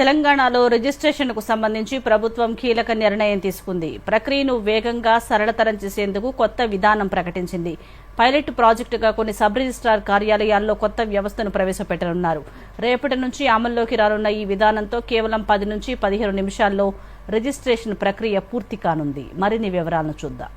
తెలంగాణలో రిజిస్ట్రేషన్కు సంబంధించి ప్రభుత్వం కీలక నిర్ణయం తీసుకుంది. ప్రక్రియను వేగంగా సరళతరం చేసేందుకు కొత్త విధానం ప్రకటించింది. పైలట్ ప్రాజెక్టుగా కొన్ని సబ్ రిజిస్ట్రార్ కార్యాలయాల్లో కొత్త వ్యవస్థను ప్రవేశపెట్టనున్నారు. రేపటి నుంచి అమల్లోకి రానున్న ఈ విధానంతో కేవలం పది నుంచి పదిహేను నిమిషాల్లో రిజిస్ట్రేషన్ ప్రక్రియ పూర్తి కానుంది. మరిన్ని వివరాలను చూద్దాం.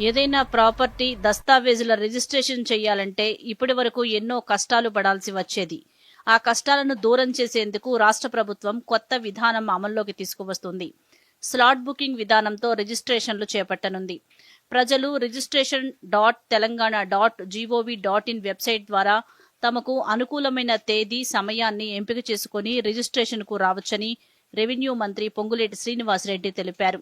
ఏదైనా ప్రాపర్టీ దస్తావేజుల రిజిస్ట్రేషన్ చేయాలంటే ఇప్పటి వరకు ఎన్నో కష్టాలు పడాల్సి వచ్చేది. ఆ కష్టాలను దూరం చేసేందుకు రాష్ట్ర ప్రభుత్వం కొత్త విధానం అమల్లోకి తీసుకువస్తుంది. స్లాట్ బుకింగ్ విధానంతో రిజిస్ట్రేషన్లు చేపట్టనుంది. ప్రజలు registration dot Telangana dot GOV dot in website ద్వారా తమకు అనుకూలమైన తేదీ సమయాన్ని ఎంపిక చేసుకుని రిజిస్ట్రేషన్కు రావచ్చని రెవెన్యూ మంత్రి పొంగులేటి శ్రీనివాసరెడ్డి తెలిపారు.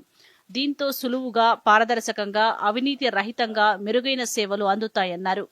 దీంతో సులువుగా పారదర్శకంగా అవినీతి రహితంగా మెరుగైన సేవలు అందుతాయన్నారు.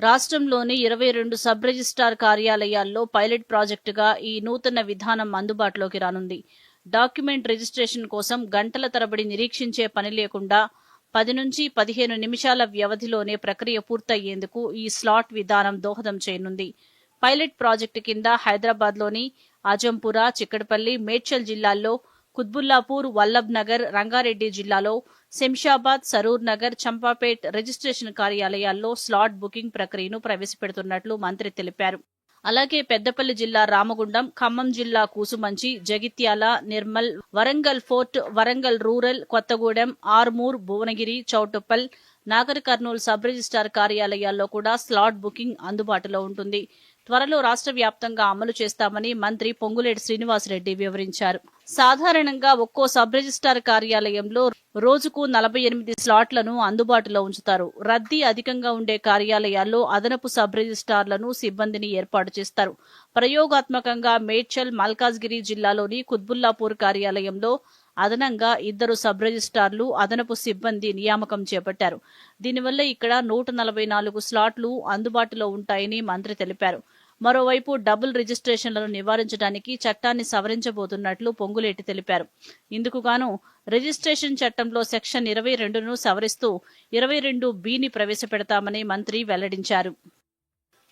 రాష్ట్రంలోని ఇరవై రెండు సబ్ రిజిస్ట్రార్ కార్యాలయాల్లో పైలట్ ప్రాజెక్టుగా ఈ నూతన విధానం అందుబాటులోకి రానుంది. డాక్యుమెంట్ రిజిస్ట్రేషన్ కోసం గంటల తరబడి నిరీక్షించే పని లేకుండా పది నుంచి పదిహేను నిమిషాల వ్యవధిలోనే ప్రక్రియ పూర్తయ్యేందుకు ఈ స్లాట్ విధానం దోహదం చేయనుంది. పైలట్ ప్రాజెక్టు కింద హైదరాబాద్లోని అజంపుర చిక్కడపల్లి మేడ్చల్ జిల్లాల్లో కుత్బుల్లాపూర్ వల్లభ్ నగర్ రంగారెడ్డి జిల్లాలో శంషాబాద్ సరూర్ నగర్ చంపాపేట్ రిజిస్ట్రేషన్ కార్యాలయాల్లో స్లాట్ బుకింగ్ ప్రక్రియను ప్రవేశపెడుతున్నట్లు మంత్రి తెలిపారు. అలాగే పెద్దపల్లి జిల్లా రామగుండం ఖమ్మం జిల్లా Kusumanchi Jagtial Nirmal Warangal fort Warangal rural Kothagudem Armoor Bhuvanagiri Choutuppal Nagar Kurnool sub registrar కార్యాలయాల్లో కూడా స్లాట్ బుకింగ్ అందుబాటులో ఉంటుంది. త్వరలో రాష్ట్ర వ్యాప్తంగా అమలు చేస్తామని మంత్రి పొంగులేటి శ్రీనివాసరెడ్డి వివరించారు. సాధారణంగా ఒక్కో సబ్ రిజిస్ట్రార్ కార్యాలయంలో రోజుకు నలభై ఎనిమిది స్లాట్లను అందుబాటులో ఉంచుతారు. రద్దీ అధికంగా ఉండే కార్యాలయాల్లో అదనపు సబ్ రిజిస్టార్లను సిబ్బందిని ఏర్పాటు చేస్తారు. ప్రయోగాత్మకంగా మేడ్చల్ మల్కాజ్గిరి జిల్లాలోని కుత్బుల్లాపూర్ కార్యాలయంలో అదనంగా ఇద్దరు సబ్ రిజిస్ట్రార్లు అదనపు సిబ్బంది నియామకం చేపట్టారు. దీనివల్ల ఇక్కడ నూట నలభై నాలుగు స్లాట్లు అందుబాటులో ఉంటాయని మంత్రి తెలిపారు. మరోవైపు డబుల్ రిజిస్ట్రేషన్లను నివారించడానికి చట్టాన్ని సవరించబోతున్నట్లు పొంగులేటి తెలిపారు. ఇందుకుగాను రిజిస్ట్రేషన్ చట్టంలో సెక్షన్ ఇరవై రెండును సవరిస్తూ ఇరవై రెండు బిని ప్రవేశపెడతామని మంత్రి వెల్లడించారు.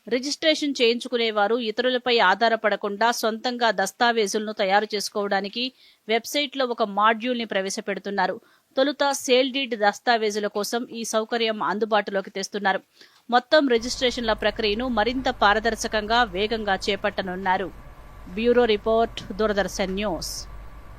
రిజిస్ట్రేషన్ చేయించుకునేవారు ఇతరులపై ఆధారపడకుండా సొంతంగా దస్తావేజులను తయారు చేసుకోవడానికి వెబ్సైట్లో ఒక మాడ్యూల్ని ప్రవేశపెడుతున్నారు. తొలుత సేల్ డీడ్ దస్తావేజుల కోసం ఈ సౌకర్యం అందుబాటులోకి తెస్తున్నారు. మొత్తం రిజిస్ట్రేషన్ల ప్రక్రియను మరింత పారదర్శకంగా వేగంగా చేపట్టనున్నారు. Bureau report Doordarshan news.